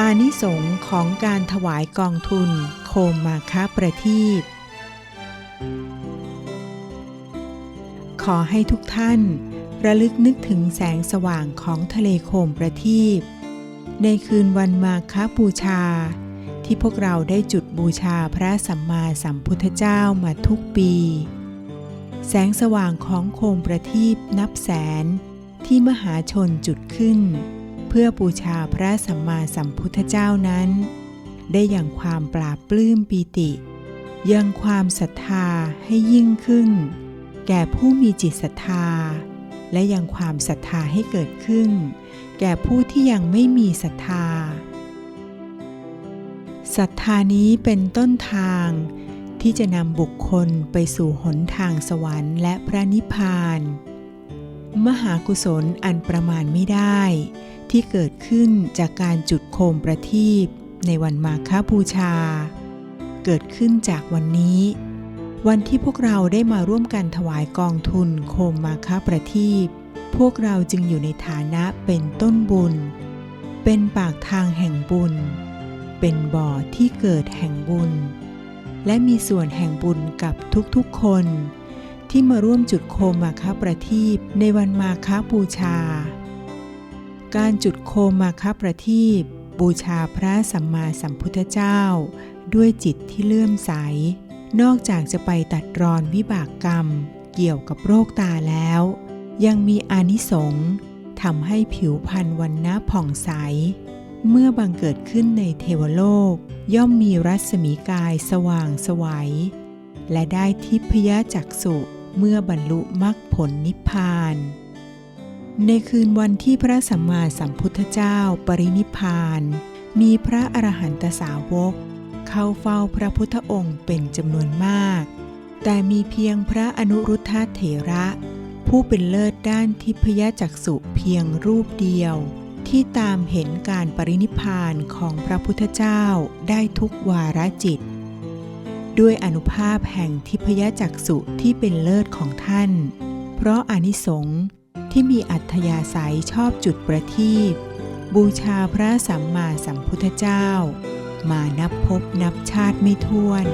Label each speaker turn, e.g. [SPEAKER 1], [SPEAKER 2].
[SPEAKER 1] อานิสงส์ของการถวายกองทุนโคมมาค้าประทีปขอให้ทุกท่าน ระลึกนึกถึงแสงสว่างของทะเลโคมประทีปในคืนวันมาคบูชา ที่พวกเราได้จุดบูชาพระสัมมาสัมพุทธเจ้ามาทุกปี แสงสว่างของโคมประทีปนับแสนที่มหาชนจุดขึ้น เพื่อบูชาพระสัมมาสัมพุทธเจ้านั้น ได้อย่างความปราบปลื้มปีติ ยังความศรัทธาให้ยิ่งขึ้น แก่ผู้มีจิตศรัทธา และยังความศรัทธาให้เกิดขึ้น แก่ผู้ที่ยังไม่มีศรัทธาศรัทธานี้เป็นต้นทางที่จะนำบุคคลไปสู่หนทางสวรรค์และพระนิพพาน มหากุศลอันประมาณไม่ได้ ที่เกิดขึ้นจากการจุดโคมประทีปในวันมาฆบูชา เกิดขึ้นจากวันนี้ วันที่พวกเราได้มาร่วมกันถวายกองทุนโคมมาคาประทีปพวกเราจึงอยู่ในฐานะเป็นต้นบุญ เป็นปากทางแห่งบุญ เป็นบ่อที่เกิดแห่งบุญ และมีส่วนแห่งบุญกับทุกๆคน ที่มาร่วมจุดโคมมาคาประทีปในวันมาคาบูชา การจุดโคมมาคาประทีปบูชาพระสัมมาสัมพุทธเจ้า ด้วยจิตที่เลื่อมใส นอกจากจะไปตัดรอนวิบากกรรม เกี่ยวกับโรคตาแล้ว ยังมีอานิสงส์ทำให้ผิวพรรณวันนะผ่องใส เมื่อบังเกิดขึ้นในเทวโลก ย่อมมีรัศมีกายสว่างสวัยและได้ทิพยจักษุ เมื่อบรรลุมรรคผลนิพพาน ในคืนวันที่พระสัมมาสัมพุทธเจ้าปรินิพพาน มีพระอรหันตสาวก เข้าเฝ้าพระพุทธองค์เป็นจำนวนมาก แต่มีเพียงพระอนุรุทธเถระ ผู้เป็นเลิศด้านทิพยจักษุเพียงรูปเดียว ที่ตามเห็นการปรินิพพานของพระพุทธเจ้าได้ทุกวาระจิต ด้วยอนุภาพแห่งทิพยจักษุที่เป็นเลิศของท่าน เพราะอานิสงส์ที่มีอัธยาศัยชอบจุดประทีปบูชาพระสัมมาสัมพุทธเจ้า มานับพบนับชาติไม่ถ้วน